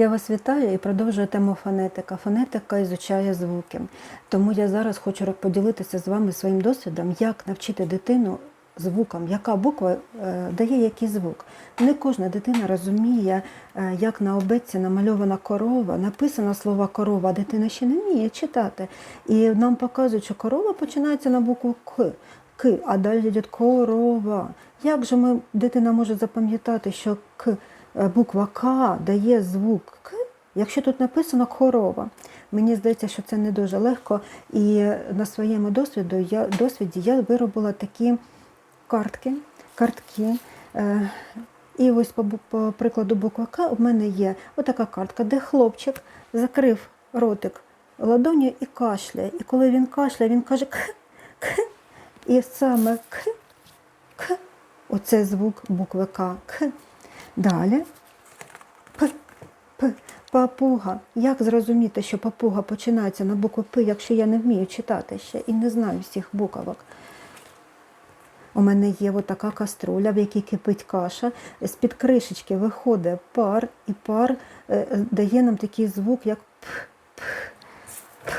Я вас вітаю і продовжую тему фонетика. Фонетика ізучає звуки. Тому я зараз хочу поділитися з вами своїм досвідом, як навчити дитину звукам, яка буква е, дає який звук. Не кожна дитина розуміє, е, як на обетці намальована корова, написано слово корова, а дитина ще не вміє читати. І нам показують, що корова починається на букву К. К, а далі йде корова. Як же ми, дитина може запам'ятати, що К, буква К дає звук К, якщо тут написано корова? Мені здається, що це не дуже легко. І на своєму досвіду я, досвіді я виробила такі картки, картки. Е, і ось по, по прикладу буква К у мене є отака картка, де хлопчик закрив ротик ладоню і кашляє. І коли він кашляє, він каже К, К. І саме К, К, оце звук букви К, К. Далі П, П, папуга. Як зрозуміти, що папуга починається на букву П, якщо я не вмію читати ще і не знаю всіх буквок? У мене є отака каструля, в якій кипить каша. З-під кришечки виходить пар, і пар е, е, дає нам такий звук, як п, п, п.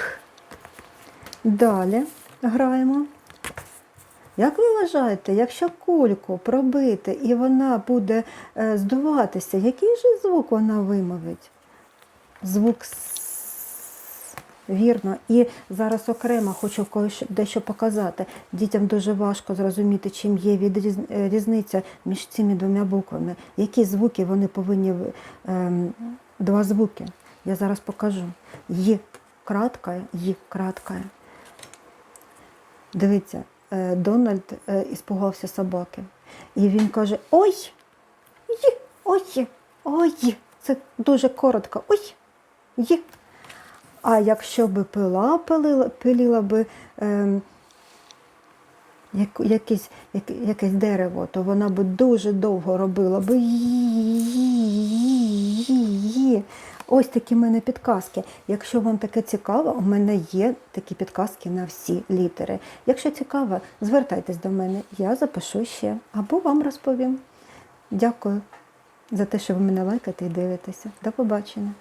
Далі граємо. Як ви вважаєте, якщо кульку пробити і вона буде е, здуватися, який же звук вона вимовить? Звук С. Вірно. І зараз окремо хочу дещо показати. Дітям дуже важко зрозуміти, чим є е, різниця між цими двома буквами. Які звуки вони повинні ем, два звуки. Я зараз покажу. Й краткая, Й краткая. Дивіться, Дональд е, іспугався собаки. І він каже: Ой! Й, ой, ой. Це дуже коротко. Ой, й. А якщо би пила пилила, пилила би ем, як, якесь, як, якесь дерево, то вона би дуже довго робила би. Ось такі в мене підказки. Якщо вам таке цікаво, у мене є такі підказки на всі літери. Якщо цікаво, звертайтесь до мене, я запишу ще або вам розповім. Дякую за те, що ви мене лайкаєте і дивитеся. До побачення.